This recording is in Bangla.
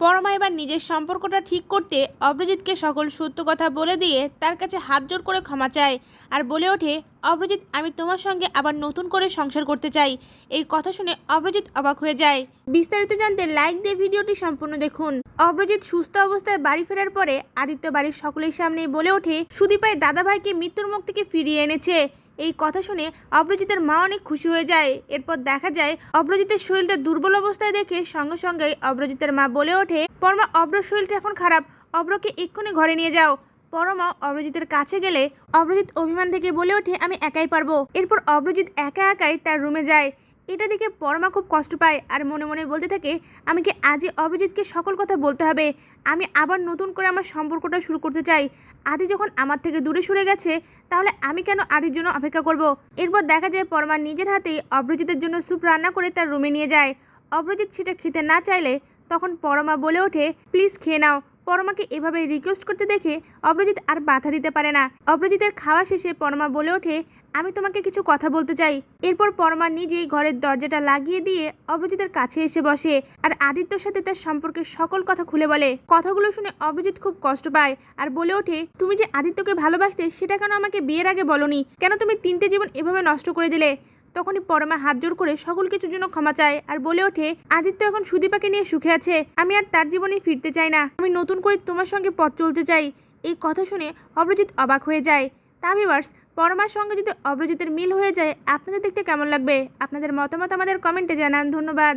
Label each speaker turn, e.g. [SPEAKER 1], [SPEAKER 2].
[SPEAKER 1] পরমা এবার নিজের সম্পর্কটা ঠিক করতে অব্রজিৎকে সকল সত্য কথা বলে দিয়ে তার কাছে হাত জোর করে ক্ষমা চায় আর বলে ওঠে অব্রজিৎ আমি তোমার সঙ্গে আবার নতুন করে সংসার করতে চাই। এই কথা শুনে অব্রজিৎ অবাক হয়ে যায়। বিস্তারিত জানতে লাইক দিয়ে ভিডিওটি সম্পূর্ণ দেখুন। অব্রজিৎ সুস্থ অবস্থায় বাড়ি ফেরার পরে আদিত্য বাড়ির সকলের সামনেই বলে ওঠে সুদীপাই দাদাভাইকে মৃত্যুর মুখ থেকে ফিরিয়ে এনেছে। এই কথা শুনে অপ্রজিতের মা অনেক খুশি হয়ে যায়। এরপর দেখা যায় অপ্রজিতের শরীরটা দুর্বল অবস্থায় দেখে সঙ্গে সঙ্গেই অপ্রজিতের মা বলে ওঠে, পরমা অব্র শরীরটা এখন খারাপ। অব্রকে এক্ষুনি ঘরে নিয়ে যাও। পরমা অব্রজিতের কাছে গেলে অব্রজিৎ অভিমান থেকে বলে ওঠে, আমি একাই পারব। এরপর অব্রজিৎ একা একাই তার রুমে যায়। এটা দেখে পরমা খুব কষ্ট পায় আর মনে মনে বলতে থাকে, আমি কি আজই অভিজিৎকে সকল কথা বলতে হবে? আমি আবার নতুন করে আমার সম্পর্কটা শুরু করতে চাই। আদি যখন আমার থেকে দূরে সরে গেছে, তাহলে আমি কেন আদির জন্য অপেক্ষা করব? এরপর দেখা যায় পরমা নিজের হাতেই অভ্রজিতের জন্য স্যুপ রান্না করে তার রুমে নিয়ে যায়। অভ্রজিৎ সেটা খেতে না চাইলে তখন পরমা বলে ওঠে, প্লিজ খেয়ে নাও। পরমাকে এভাবে রিকোয়েস্ট করতে দেখে অভ্রজিৎ আর বাধা দিতে পারে না। অভ্রজিতের খাওয়া শেষে পরমা বলে ওঠে, আমি তোমাকে কিছু কথা বলতে চাই। এরপর পরমা নিজেই ঘরের দরজাটা লাগিয়ে দিয়ে অভ্রজিতের কাছে এসে বসে আর আদিত্যর সাথে তার সম্পর্কের সকল কথা খুলে বলে। কথাগুলো শুনে অভ্রজিৎ খুব কষ্ট পায় আর বলে ওঠে, তুমি যে আদিত্যকে ভালোবাসতে, সেটা কেন আমাকে বিয়ের আগে বলনি? কেন তুমি তিনটে জীবন এভাবে নষ্ট করে দিলে? তখনই পরমা হাত জোর করে সকল কিছুর জন্য ক্ষমা চায় আর বলে ওঠে, আদিত্য এখন সুদীপাকে নিয়ে সুখে আছে। আমি আর তার জীবনে ফিরতে চাই না। আমি নতুন করে তোমার সঙ্গে পথ চলতে চাই। এই কথা শুনে অভ্রজিৎ অবাক হয়ে যায়। তা ভিভার্স পরমার সঙ্গে যদি অভ্রজিতের মিল হয়ে যায়, আপনাদের দেখতে কেমন লাগবে? আপনাদের মতামত আমাদের কমেন্টে জানান। ধন্যবাদ।